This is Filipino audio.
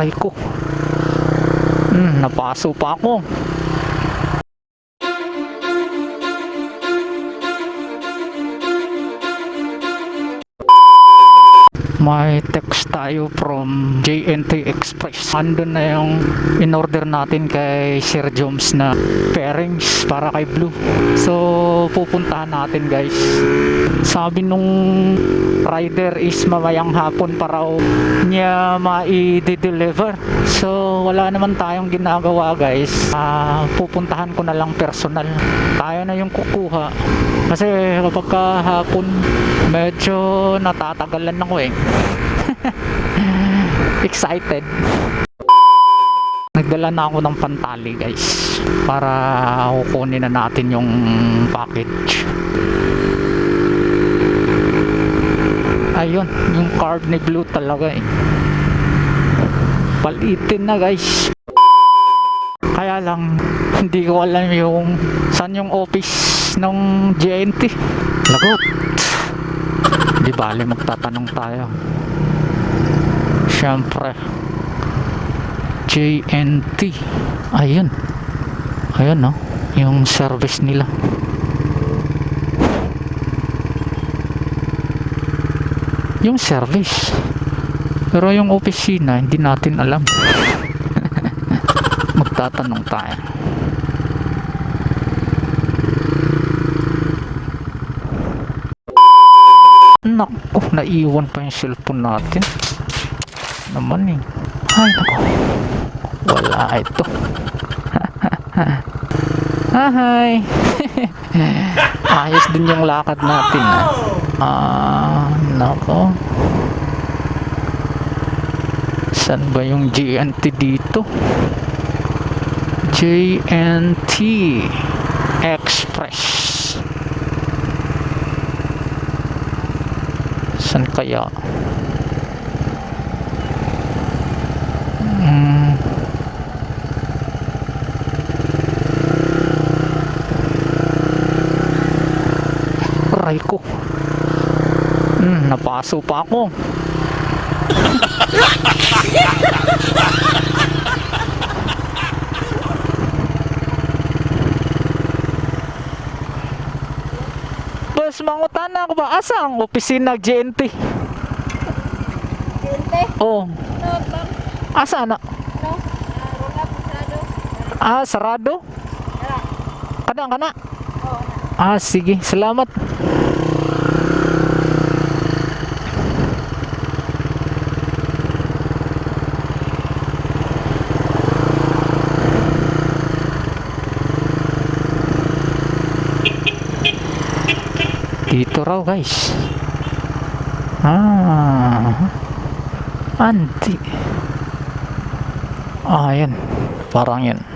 Aray ko. Hmm, napaso pa ako. May text tayo from JNT Express. Andun na yung in-order natin kay Sir Joms na pairings para kay Blue. So, pupuntahan natin guys. Sabi nung rider is mamayang hapon pa raw niya mai-deliver. So, wala naman tayong ginagawa guys. Ah, pupuntahan ko na lang personal. Tayo na yung kukuha. Kasi kapag kahapon, medyo natatagalan ako eh. Excited. Nagdala na ako ng pantali guys para kukunin na natin yung package. Ayun, yung card ni Blue talaga eh. Palitin na guys. Kaya lang, hindi ko alam yung saan yung office ng JNT. Lagot. Di bali magtatanong tayo. Siyempre. JNT. Ayun. Ayun no. Yung service nila. Yung service. Pero yung opisina, hindi natin alam. Magtatanong tayo. Naku, naiwan pa yung cellphone natin. Naman eh. Ay, naku. Wala ito. Hi! Ayos din yung lakad natin. Ah, ah nako. Saan ba yung JNT dito? JNT Express. Saan kaya? Hmm. Aray ko. Hmm, napaso pa ako. Boss, mangutana ako ba? Asa ang opisina GNT? Gente, Oh, no, bang, asa na? no, ah. Ah, sarado? Kana, kana. oo na. Ah, sige. Salamat. Dito raw guys. Ah. Anti. Ah, yan. Parang yan.